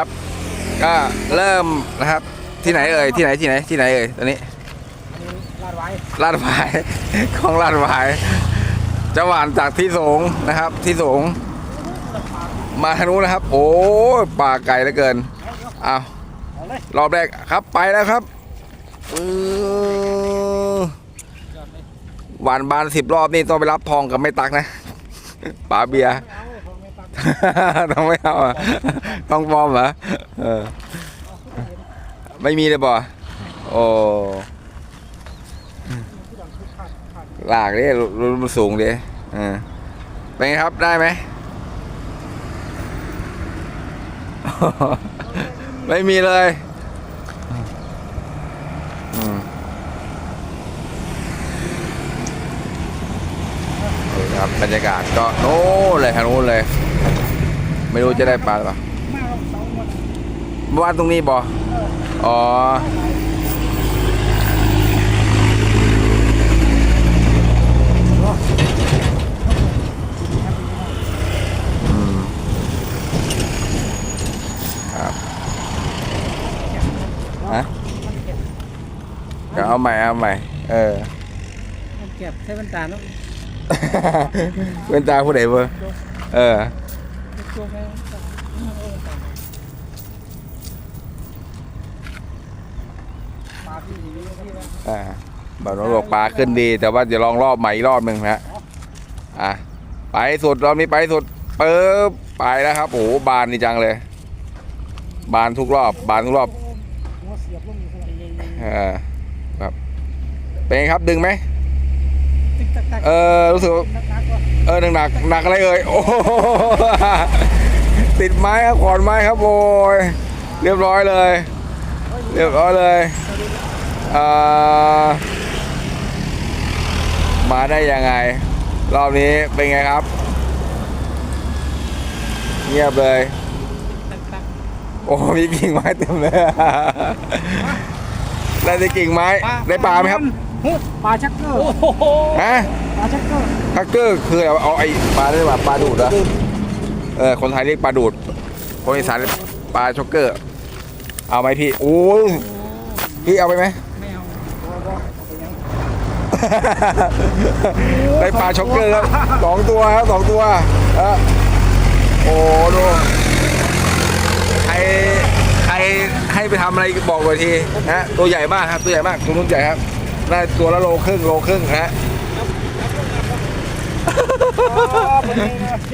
ครับ ก็เริ่มนะครับ ที่ไหนเอ่ยที่ไหนที่ไหนที่ไหนเอ่ยตอนนี้ลาดไว้ลาดหวายของลาดหวายจะหวานจากที่สูงนะครับ ที่สูง มาทางนู้นนะครับ โอ้ยป่าไกลเหลือเกินเอาวเอาเลยรอบแรกครับไปแล้วครับอือหวานบานสิบรอบนี่ต้องไปรับทองกับไม่ตักนะป๋าเบียร์เอาของไม่ ตักต้องไม่เอาอะต้องปลอมเหรอเออไม่มีเลยบ่โอ้ลากดิรุนมันสูงดิเออเป็นไงครับได้ไหม ไม่มีเลยอืมนี่ครับบรรยากาศก็โน้นเลยทางโน้นเลย ไม่รู้จะได้ปลาหรือเปล่ามาลงเสาหมดบ้านตรงนี้บ่อ๋ออืมครับฮะก็เอาใหม่เอาใหม่ เออมันเก็บใช้บรรดาเนาะเป็นตาผู้ใดเบอร์เออ ตัวแม่ปลาที่อยู่ที่ว่าอ่าบ่าวน้องบอกปลาขึ้นดี แต่ว่าจะลองรอบใหม่อีกรอบหนึ่งนะอะไปสุดรอบนี้ไปสุดปึ๊บไปแล้วครับโอ้โหบานนี่จังเลย บานทุกรอบ บานทุกรอบหัวเสียบลงอยู่ข้างในเออครับเป็นไงครับดึงไหม ติ๊กตักตักเออรู้สึกว่า นักนัก ออหนักหนักหนักอะไรเอ่ยโอ้โหติดไม้ครับขอนไม้ครับโอ้ยเรียบร้อยเลย เรียบร้อยเลยอ่ามาได้ยังไง รอบนี้เป็นไงครับ เงียบเลยตักตักโอ้มีกิ่งไม้เต็มเลยได้แต่กิ่งไม้ได้ปลาไหมครับหูปลาชักเกอร์โอ้โหฮะ ปลาชักเกอร์ฮักเกอร์คือเอาเอาไอ้ปลาได้ป่ะปลาดูดเหรอเออคนไทยเรียกปลาดูด คนอีสานเรียกปลาช็อกเกอร์ เอาไหมพี่โอ้ยพี่เอาไปไหม ไม่เอาบ่บ่เอาไปยังได้ปลาช็อกเกอร์ครับสองตัวครับสองตัวเออโอ้ดูใครใครให้ไปทำอะไรบอกหน่อยทีนะตัวใหญ่มากครับตัวใหญ่มากตัวนุ่นใหญ่ครับได้ตัวละโลครึ่งโลครึ่งนะ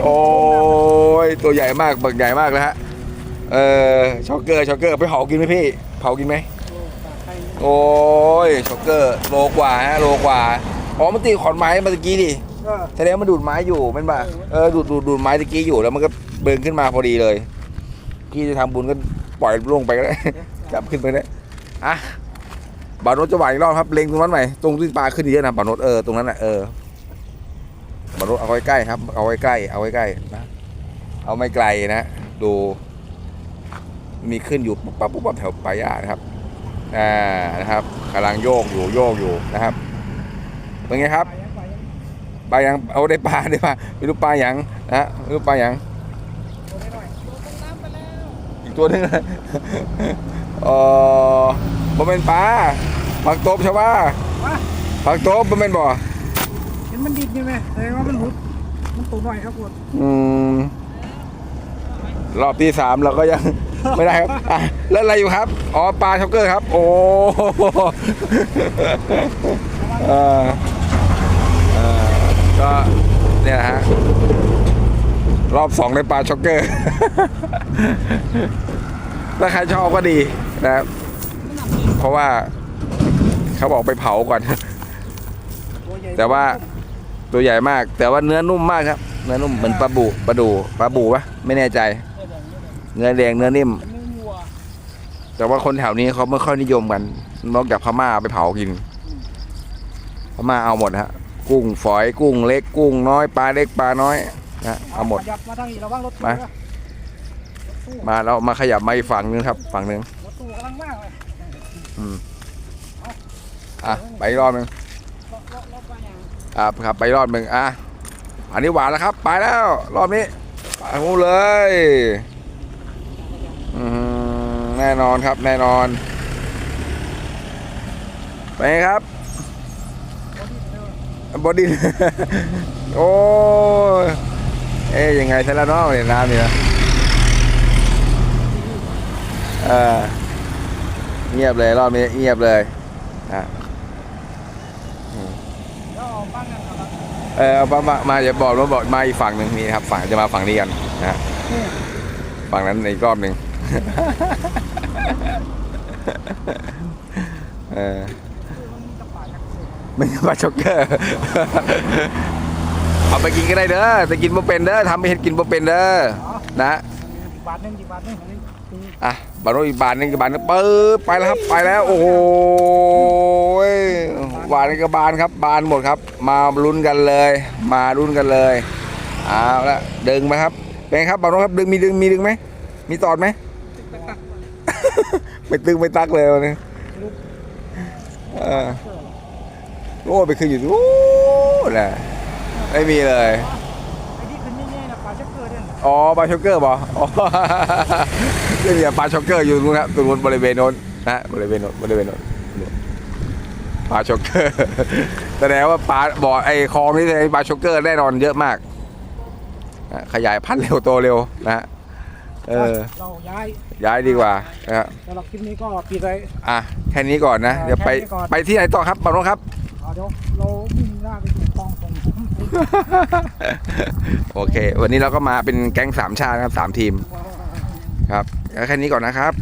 โอ้ยตัวใหญ่มากบักใหญ่มากเลยฮะเออช็อกเกอร์ช็อกเกอร์ไปเผากินไหมพี่ เผากินไหมโอ้ยช็อกเกอร์โลกว่าฮะโลกว่าอ๋อมันตีขอนไม้มาตะกี้ดิแสดงว่ามันดูดไม้อยู่มันป่ะเออดูดดูดดูดไม้ตะกี้อยู่แล้วมันก็เบินขึ้นมาพอดีเลย พี่จะทำบุญก็ปล่อยลงไปก็ได้จับขึ้นไปได้อะบาโนตจะหวานอีกรอบครับเล็งตรงนั้นใหม่ตรงที่ปลาขึ้นเยอะนะบาโนตเออตรงนั้นแหละเออ บาโนตเอาไว้ใกล้ครับ เอาไว้ใกล้เอาไว้ใกล้นะ เอาไม่ไกลนะ ดู มีขึ้นอยู่ปุ๊บปั๊บปุ๊บปั๊บแถวปลายานะครับ อ่า นะครับกำลังโยกอยู่โยกอยู่นะครับ เป็นไงครับปลายัง เอาได้ปลาได้ปลาไม่รู้ปลายังนะไม่รู้ปลายังอีกตัวหนึงเออบ่เป็นปลาผักตบใช่ปะมาผักตบบ่เป็นบ่เห็นมันดิบนี่ไหมแสดงว่ามันหุดมันตัวหน่อยครับปวดอืมรอบที่สามเราก็ยัง ไม่ได้ครับอะแล้วอะไรอยู่ครับ อ๋อปลาช็อกเกอร์ครับ โอ้เออเออก็เนี่ยนะฮะรอบสองในปลาช็อกเกอร์ ถ้าใครชอบก็ดีนะครับ เพราะว่าเขาบอกไปเผาก่อน ตัวใหญ่ แต่ว่า ตัวใหญ่มาก แต่ว่าเนื้อนุ่มมากครับ เนื้อนุ่มเหมือนปลาบูปลาดูปลาบูปะไม่แน่ใจ เนื้อแดงเนื้อนิ่มเนื้อวัวแต่ว่าคนแถวนี้เขาไม่ค่อยนิยมกัน นอกจากพม่าไปเผากิน พม่าเอาหมดฮะ กุ้งฝอยกุ้งเล็กกุ้งน้อยปลาเล็กปลาน้อยนะเอาหมดขยับมาทางนี้ระวังรถตู้มานะรถตู้มาแล้วมาขยับมาอีกฝั่งนึงครับ ฝั่งนึงรถตู้กำลังมากเลยอะไปอีกรอบนึงรถรถรถ มาอย่ะครับไปรอบนึงอะอันนี้หวานแล้วครับ ไปแล้ว รอบนี้ไปหูเลยอือหืน่นอนครับแน่นอน ไปไงครับบอดี้โอ้ยเอ๊ยยังไงซะแล้วเนาะเนี่ยน้ำเนี่ยเงียบเลยรอบนี้เงียบเลยอะ เอาบ้านกันครับเออเอามามามาอย่าบอกว่าบอกมาอีกฝั่งหนึ่งนี่ครับ ฝั่งจะมาฝั่งนี้กันนะฮะนี่ฝั่งนั้นอีกรอบหนึ่งเออมันจะป่าจากเสือไม่ใช่ปลาช็อกเกอร์ เอาไปกินก็ได้เด้อแต่กินบ่เป็นเด้อทำไม่เห็นกินบ่เป็นเด้อนะอีกบาทหนึงอีกบาทหนึง อันนี้คืออะบาทโนอีกบาทหนึงกับบาทหนึงปึ๊บไปแล้วครับไปแล้วโอ้โหยบาทนึงกับบานครับ บานหมดครับ มาลุ้นกันเลย มาลุ้นกันเลยเอาละดึงไหมครับเป็นไงครับบาทโนครับดึงมีดึงมีดึงไหมมีตอดไหมไม่ตึงไม่ตักเลยวันนี้เออโอ้ไปขึ้นอยู่โอ้น่ะไม่มีเลยไอ้ที่ขึ้นแน่ๆนะป่าจะเกิดเนี่ยอ๋อปลาช็อกเกอร์ป่ะอ๋อ นี่เนี่ยปลาช็อกเกอร์อยู่ตรงนั้นตรงนู้นบริเวณโน้นนะบริเวณโน้นบริเวณโน้นปลาช็อกเกอร์แสดงว่าปลาบ่อไอ้คลองนี่ไอ้ปลาช็อกเกอร์แน่นอนเยอะมากนะขยายพันธุ์เร็วโตเร็วนะฮะเออเราย้ายย้ายดีกว่านะฮะสำหรับคลิปนี้ก็ปิดเลยอะแค่นี้ก่อนนะอ่าเดี๋ยวไปแค่นี้ก่อนไปที่ไหนต่อครับปาโนครับเอาเดี๋ยวเราวิ่งหน้าไปสู่คลองส่งโอเค วันนี้เราก็มาเป็นแก๊งสามชาตินะครับสามทีมครับ แล้วแค่นี้ก่อนนะครับ